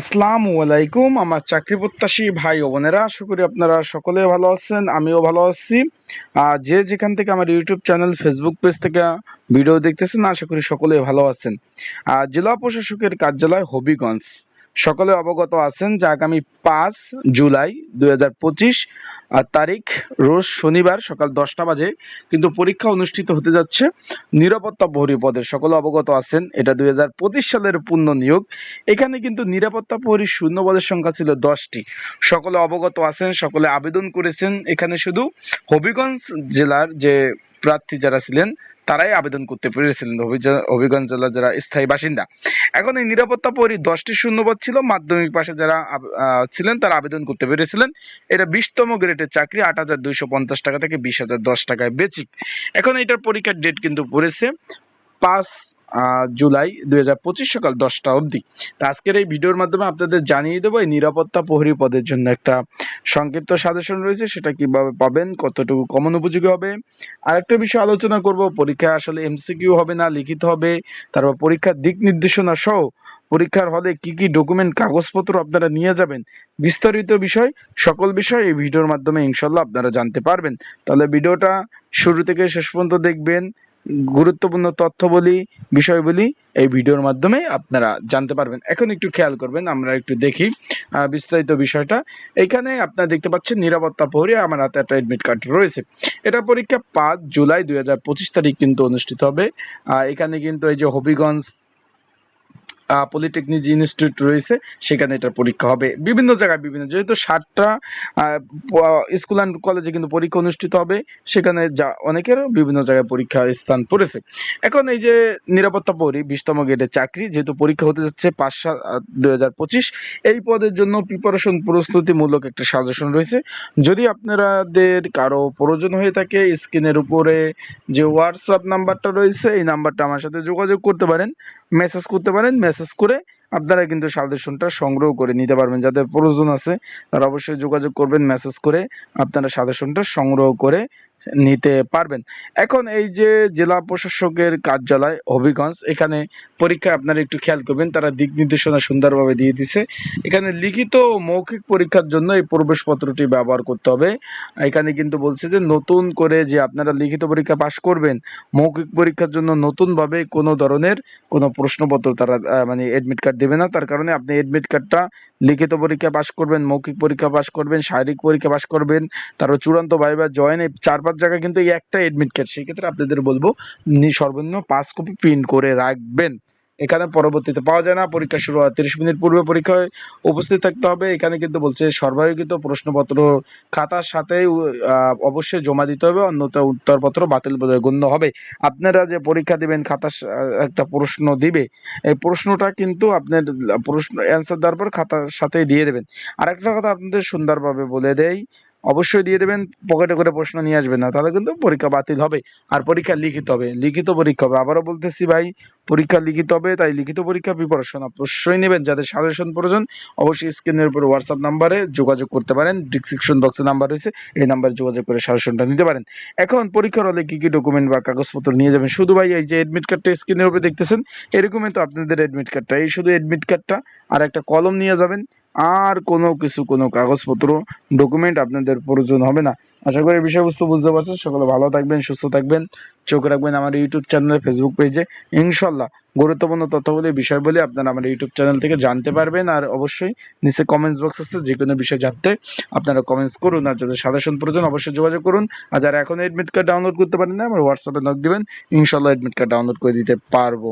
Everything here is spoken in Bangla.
আসসালামু আলাইকুম, আমার চাকরি প্রত্যাশী ভাই ও বোনেরা, আশা করি আপনারা সকলে ভালো আছেন, আমিও ভালো আছি। আর যে যেখান থেকে আমার ইউটিউব চ্যানেল ফেসবুক পেজ থেকে ভিডিও দেখতেছেন, আশা করি সকলে ভালো আছেন। আর জেলা প্রশাসকের কার্যালয় হবিগঞ্জ। সকলে অবগত আছেন যে আগামী পাঁচ জুলাই দুই তারিখ রোজ শনিবার সকাল দশটা বাজে কিন্তু পরীক্ষা অনুষ্ঠিত হতে যাচ্ছে নিরাপত্তা প্রহরী পদের সকলে অবগত আছেন, এটা দুই হাজার পঁচিশ সালের পূর্ণ নিয়োগ। এখানে কিন্তু নিরাপত্তা প্রহরী শূন্য পদের সংখ্যা ছিল দশটি। সকলে অবগত আছেন, সকলে আবেদন করেছেন। এখানে শুধু হবিগঞ্জ জেলার যে প্রার্থী যারা ছিলেন তারাই আবেদন করতে পেরেছিলেন হবিগঞ্জ জেলার যারা স্থায়ী বাসিন্দা। এখন এই নিরাপত্তা পরি দশটি শূন্যপদ ছিল, মাধ্যমিক পাশে যারা ছিলেন তারা আবেদন করতে পেরেছিলেন। এটা বিশতম গ্রেডের চাকরি, আট হাজার দুইশো পঞ্চাশ টাকা থেকে বিশ হাজার দশ টাকায় বেচিক এখন এটার পরীক্ষার ডেট কিন্তু পড়েছে। পাঁচ জুলাই দুই হাজার পঁচিশ সকাল দশটা অবধি। তা আজকের এই ভিডিওর মাধ্যমে আপনাদের জানিয়ে দেবো এই নিরাপত্তা প্রহরী পদের জন্য একটা সংক্ষিপ্ত সাজেশন রয়েছে, সেটা কীভাবে পাবেন, কতটুকু কমন উপযোগী হবে। আরেকটা বিষয় আলোচনা করব পরীক্ষা আসলে এমসিকিউ হবে না, লিখিত হবে, তারপর পরীক্ষার দিক নির্দেশনা সহ পরীক্ষার হলে কি কি ডকুমেন্ট কাগজপত্র আপনারা নিয়ে যাবেন, বিস্তারিত বিষয়, সকল বিষয় এই ভিডিওর মাধ্যমে ইনশাল্লাহ আপনারা জানতে পারবেন। তাহলে ভিডিওটা শুরু থেকে শেষ পর্যন্ত দেখবেন। গুরুত্বপূর্ণ তথ্য বলি বিষয় বলি এই ভিডিওর মাধ্যমে আপনারা জানতে পারবেন। এখন একটু খেয়াল করবেন, আমরা একটু দেখি বিস্তারিত বিষয়টা। এখানে আপনারা দেখতে পাচ্ছেন, নিরাপত্তা প্রহরী, আমার হাতে একটা এডমিট কার্ড রয়েছে। এটা পরীক্ষা পাঁচ জুলাই দুই হাজার পঁচিশ তারিখ কিন্তু অনুষ্ঠিত হবে। এখানে কিন্তু এই যে হবিগঞ্জ পলিটেকনিক যে ইনস্টিটিউট রয়েছে, সেখানে এটার পরীক্ষা হবে। বিভিন্ন জায়গায় বিভিন্ন, যেহেতু ষাটটা স্কুল অ্যান্ড কলেজে কিন্তু পরীক্ষা অনুষ্ঠিত হবে, সেখানে যা, অনেকের বিভিন্ন জায়গায় পরীক্ষা স্থান পড়েছে। এখন এই যে নিরাপত্তা পরি, বিশতম গ্রেডের চাকরি, যেহেতু পরীক্ষা হতে যাচ্ছে পাঁচ সাত দুই এই পদের জন্য প্রিপারেশন প্রস্তুতিমূলক একটা সাজেশন রয়েছে। যদি আপনাদের কারও প্রয়োজন হয়ে থাকে স্ক্রিনের উপরে যে হোয়াটসঅ্যাপ নাম্বারটা রয়েছে, এই নাম্বারটা আমার সাথে যোগাযোগ করতে পারেন। মেসেজ করতে পারেন মেসেজ করে আপনারা কিন্তু সাদেশনটা সংগ্রহ করে নিতে পারবেন। যাদের প্রয়োজন আছে তারা অবশ্যই যোগাযোগ করবেন মেসেজ করে আপনারা সাদেশনটা সংগ্রহ করে নিতে পারবেন। এখন এই যে জেলা প্রশাসকের কার্যালয় হবিগঞ্জ, এখানে পরীক্ষা আপনারা একটু খেয়াল করবেন, তারা দিক নির্দেশনা সুন্দরভাবে দিয়ে দিছে। এখানে লিখিত মৌখিক পরীক্ষার জন্য এই প্রবেশপত্রটি ব্যবহার করতে হবে। এখানে কিন্তু বলছে যে নতুন করে যে আপনারা লিখিত পরীক্ষা পাশ করবেন, মৌখিক পরীক্ষার জন্য নতুনভাবে কোনো ধরনের কোনো প্রশ্নপত্র তারা মানে এডমিট কার্ড দেবে না। তার কারণে আপনি এডমিট কার্ডটা লিখিত পরীক্ষা পাশ করবেন, মৌখিক পরীক্ষা পাশ করবেন, শারীরিক পরীক্ষা পাশ করবেন, তারপর চূড়ান্ত ভাইবা জয়েন এই চার পাঁচ জায়গায় কিন্তু এই একটা এডমিট কার্ড সেক্ষেত্রে আপনাদের বলব সর্বনিম্ন পাঁচ কপি প্রিন্ট করে রাখবেন। এখানে পরবর্তীতে পাওয়া যায় না, পরীক্ষা শুরু হয়, তিরিশ মিনিট পূর্বে পরীক্ষায় উপস্থিত থাকতে হবে। এখানে কিন্তু বলছে সরবরাহিত প্রশ্নপত্র খাতার সাথে অবশ্যই জমা দিতে হবে, অন্যথা উত্তরপত্র বাতিল গণ্য হবে। আপনারা যে পরীক্ষা দিবেন, খাতার একটা প্রশ্ন দিবে, এই প্রশ্নটা কিন্তু আপনার প্রশ্ন অ্যান্সার দেওয়ার পর খাতার সাথে দিয়ে দেবেন। আর একটা কথা আপনাদের সুন্দরভাবে বলে দেই অবশ্যই দিয়ে দেবেন, পকেটে করে প্রশ্ন নিয়ে আসবেন না, তাহলে কিন্তু পরীক্ষা বাতিল হবে। আর পরীক্ষা লিখিত হবে, লিখিত পরীক্ষা হবে। আবারও বলতেছি ভাই, পরীক্ষা লিখিত হবে, তাই লিখিত পরীক্ষা প্রিপারেশন অবশ্যই নেবেন। যাদের সাজেশন প্রয়োজন, অবশ্যই স্ক্রিনের উপর হোয়াটসঅ্যাপ নাম্বারে যোগাযোগ করতে পারেন। ডিসক্রিপশন বক্সে নাম্বার রয়েছে, এই নাম্বারে যোগাযোগ করে সাজেশনটা নিতে পারেন। এখন পরীক্ষার হলে কি কি ডকুমেন্ট বা কাগজপত্র নিয়ে যাবেন? শুধু ভাই এই যে এডমিট কার্ডটা স্ক্রিনের উপরে দেখতেছেন, এরকমই তো আপনাদের এডমিট কার্ডটা এই শুধু অ্যাডমিট কার্ডটা আর একটা কলম নিয়ে যাবেন। আর কোনো কিছু, কোনো কাগজপত্র ডকুমেন্ট আপনাদের প্রয়োজন হবে না। আশা করি বিষয়বস্তু বুঝতে পারছেন। সকলে ভালো থাকবেন, সুস্থ থাকবেন। চোখ রাখবেন আমার ইউটিউব চ্যানেলে ফেসবুক পেজে ইনশাল্লাহ গুরুত্বপূর্ণ তথ্যবলী বিষয়বলী আপনারা আমার ইউটিউব চ্যানেল থেকে জানতে পারবেন। আর অবশ্যই নিচে কমেন্টস বক্স আছে যে কোনো বিষয় জানতে আপনারা কমেন্টস করুন। আর যাদের সাজেশন প্রয়োজন, অবশ্যই যোগাযোগ করুন। আর যারা এখন এডমিট কার্ড ডাউনলোড করতে পারেন না আমার হোয়াটসঅ্যাপে নক দেবেন। ইনশাল্লাহ এডমিট কার্ড ডাউনলোড করে দিতে পারব।